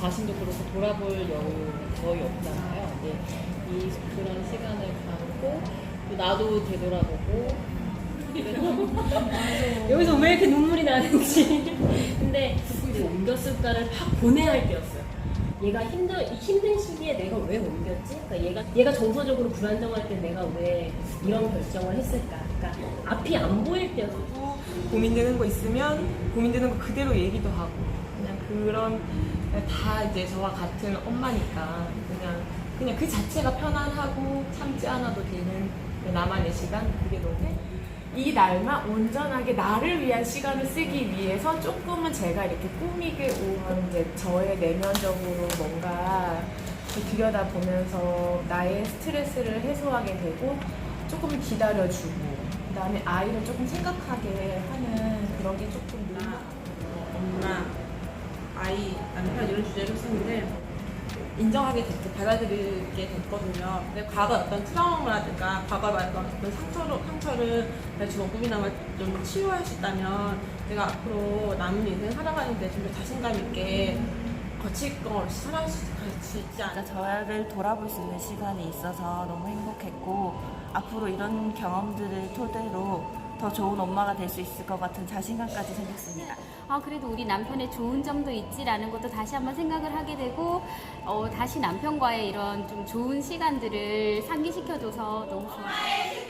자신도 그렇고 돌아볼 여유는 거의 없잖아요. 근데 이 그런 시간을 갖고 나도 되돌아보고 여기서 왜 이렇게 눈물이 나는지 근데 왜 옮겼을까를 확 보내야 할 때였어요. 얘가 힘들, 힘든 시기에 내가 왜 옮겼지? 그러니까 얘가, 얘가 정서적으로 불안정할 때 내가 왜 이런 결정을 했을까? 그러니까 앞이 안 보일 때였어요. 고민되는 거 있으면 고민되는 거 그대로 얘기도 하고 그냥 그런 다 이제 저와 같은 엄마니까 그냥 그냥 그 자체가 편안하고 참지 않아도 되는 그 나만의 시간? 그게 너무 이 날만 온전하게 나를 위한 시간을 쓰기 위해서 조금은 제가 이렇게 꾸미게 오면 이제 저의 내면적으로 뭔가 이렇게 들여다 보면서 나의 스트레스를 해소하게 되고 조금 기다려주고 그다음에 아이를 조금 생각하게 하는 그런 게 조금 아이, 남편 이런 주제를 쓰는데 인정하게 됐고 받아들이게 됐거든요. 근데 과거 어떤 트라우마라든가 과거 말던 어떤 상처로, 상처를 꿈이나마 좀 치유할 수 있다면 내가 앞으로 남은 인생 살아가는데 좀 더 자신감 있게 거칠 거 없이 살아갈 수 있지 않을까. 저를 돌아볼 수 있는 시간이 있어서 너무 행복했고 앞으로 이런 경험들을 토대로 더 좋은 엄마가 될 수 있을 것 같은 자신감까지 생겼습니다. 아, 그래도 우리 남편의 좋은 점도 있지라는 것도 다시 한번 생각을 하게 되고, 어, 다시 남편과의 이런 좀 좋은 시간들을 상기시켜줘서 너무 좋았어요.